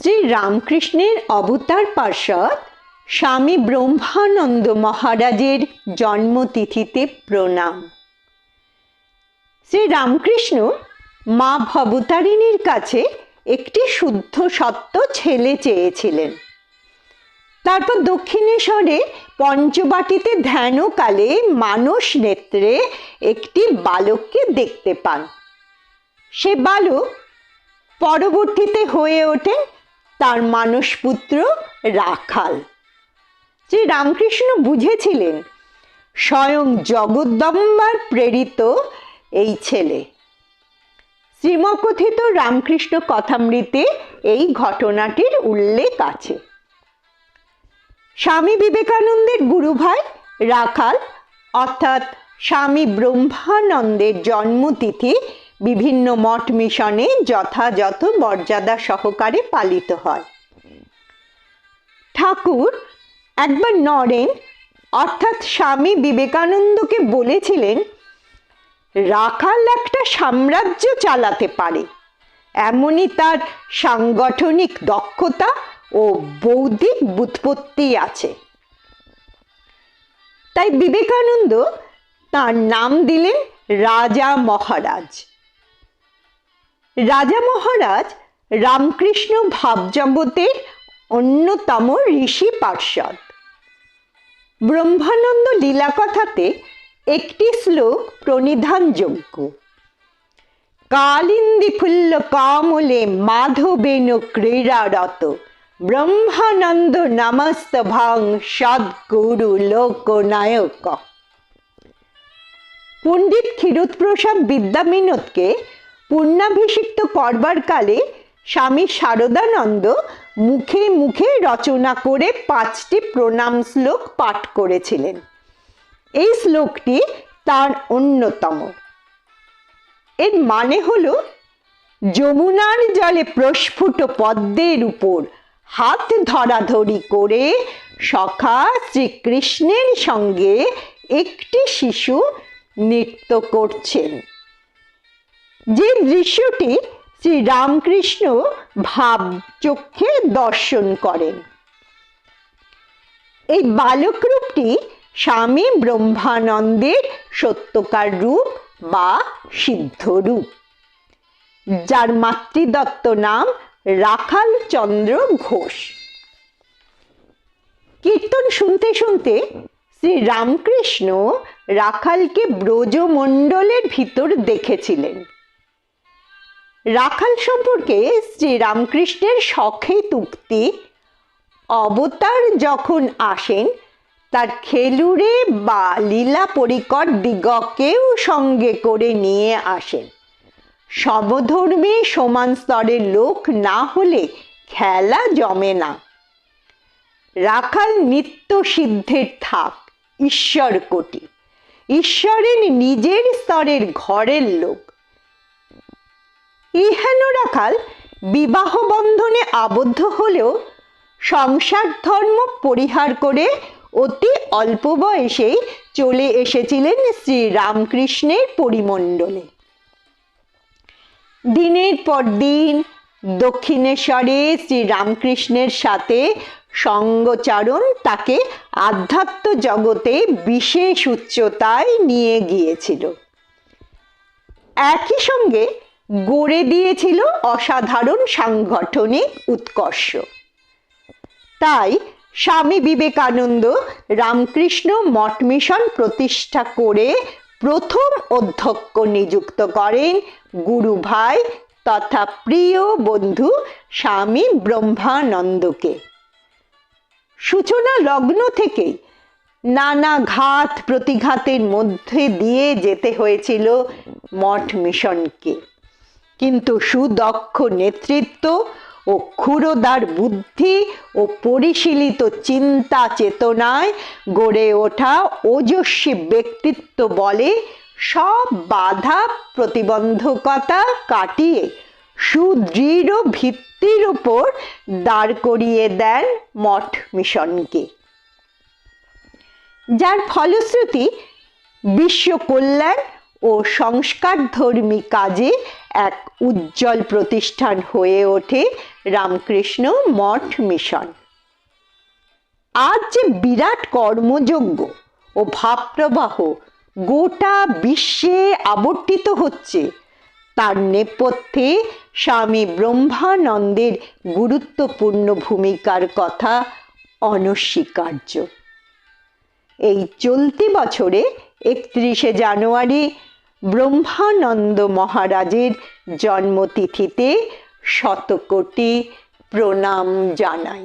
শ্রী রামকৃষ্ণের অবতার পার্ষদ স্বামী ব্রহ্মানন্দ মহারাজের জন্মতিথিতে প্রণাম। শ্রী রামকৃষ্ণ মা ভবতারিণীর কাছে একটি শুদ্ধ সত্য ছেলে চেয়েছিলেন। তারপর দক্ষিণেশ্বরে পঞ্চবাটিতে ধ্যানকালে মানস নেত্রে একটি বালককে দেখতে পান। সে বালক পরবর্তীতে হয়ে ওঠেন তার মানসপুত্র রাখাল। শ্রী রামকৃষ্ণ বুঝেছিলেন, স্বয়ং জগদ্দম্বার প্রেরিত এই ছেলে। শ্রীমকথিত রামকৃষ্ণ কথামৃতে এই ঘটনাটির উল্লেখ আছে। স্বামী বিবেকানন্দের গুরুভাই রাখাল, অর্থাৎ স্বামী ব্রহ্মানন্দের জন্মতিথি বিভিন্ন মঠ মিশনে যথাযথ মর্যাদা সহকারে পালিত হয়। ঠাকুর একবার নরেন, অর্থাৎ স্বামী বিবেকানন্দকে বলেছিলেন, রাখাল একটা সাম্রাজ্য চালাতে পারে। এমনই তার সাংগঠনিক দক্ষতা ও বৌদ্ধিক বুৎপত্তি আছে। তাই বিবেকানন্দ তার নাম দিলেন রাজা মহারাজ। রাজা মহারাজ রামকৃষ্ণ ভাবজগতের অন্যতম ঋষি পার্ষদ। ব্রহ্মানন্দ লীলাকথাতে একটি শ্লোক প্রণিধানযোগ্য। কালিন্দি ফুল্ল কামলে মাধবেন ক্রীড়ারত, ব্রহ্মানন্দ নমস্ত ভাং সদ্গুরু লোকনায়ক। পণ্ডিত ক্ষীরোৎপ্রসাদ বিদ্যামিনতকে পূর্ণাভিষিক্ত করবার কালে স্বামী শারদানন্দ মুখে মুখে রচনা করে পাঁচটি প্রণাম শ্লোক পাঠ করেছিলেন। এই শ্লোকটি তার অন্যতম। এর মানে হল, যমুনার জলে প্রস্ফুট পদ্মের উপর হাত ধরাধরি করে সখা শ্রীকৃষ্ণের সঙ্গে একটি শিশু নৃত্য করছেন। যে দৃশ্যটি শ্রী রামকৃষ্ণ ভাব চক্ষে দর্শন করেন। এই বালক রূপটি স্বামী ব্রহ্মানন্দের সত্যকার রূপ বা সিদ্ধ রূপ, যার মাতৃদত্ত নাম রাখাল চন্দ্র ঘোষ। কীর্তন শুনতে শুনতে শ্রী রামকৃষ্ণ রাখালকে ব্রজমণ্ডলের ভিতর দেখেছিলেন। রাখাল সম্পর্কে শ্রীরামকৃষ্ণের শখে তুক্তি অবতার যখন আসেন, তার খেলুড়ে বা লীলা পরিকর দিগকেও সঙ্গে করে নিয়ে আসেন। সমধর্মী সমান স্তরের লোক না হলে খেলা জমে না। রাখাল নিত্য সিদ্ধের থাক, ঈশ্বর কোটি। ঈশ্বরের নিজের স্তরের ঘরের লোক। ইহেন রাখাল বিবাহ বন্ধনে আবদ্ধ হলেও সংসার ধর্ম পরিহার করে অতি অল্প বয়সেই চলে এসেছিলেন শ্রী রামকৃষ্ণের পরিমণ্ডলে। দিনের পর দিন দক্ষিণেশ্বরে শ্রী রামকৃষ্ণের সাথে সঙ্গচারণ তাকে আধ্যাত্ম জগতে বিশেষ উচ্চতায় নিয়ে গিয়েছিল। একই সঙ্গে গড়ে দিয়েছিল অসাধারণ সাংগঠনিক উৎকর্ষ। তাই স্বামী বিবেকানন্দ রামকৃষ্ণ মঠ মিশন প্রতিষ্ঠা করে প্রথম অধ্যক্ষ নিযুক্ত করেন গুরু ভাই তথা প্রিয় বন্ধু স্বামী ব্রহ্মানন্দকে। সূচনা লগ্ন থেকেই নানা ঘাত প্রতিঘাতের মধ্যে দিয়ে যেতে হয়েছিল মঠ মিশনকে। কিন্তু সুদক্ষ নেতৃত্ব ও ক্ষুরোদার বুদ্ধি ও পরিশীলিত চিন্তা চেতনায় গড়ে ওঠা ওজস্বী ব্যক্তিত্ব বলে সব বাধা প্রতিবন্ধকতা কাটিয়ে সুদৃঢ় ভিত্তির উপর দাঁড় করিয়ে দেন মঠ মিশনকে। যার ফলশ্রুতি বিশ্ব কল্যাণ ও সংস্কারধর্মী কাজে এক উজ্জ্বল প্রতিষ্ঠান হয়ে ওঠে রামকৃষ্ণ মঠ মিশন। আজ যে বিরাট কর্মযোগ্য ও ভাবপ্রবাহ গোটা বিশ্বে আবর্তিত হচ্ছে, তার নেপথ্যে স্বামী ব্রহ্মানন্দের গুরুত্বপূর্ণ ভূমিকার কথা অনস্বীকার্য। এই চলতি বছরে একত্রিশে জানুয়ারি ব্রহ্মানন্দ মহারাজের জন্মতিথিতে শতকোটি প্রণাম জানাই।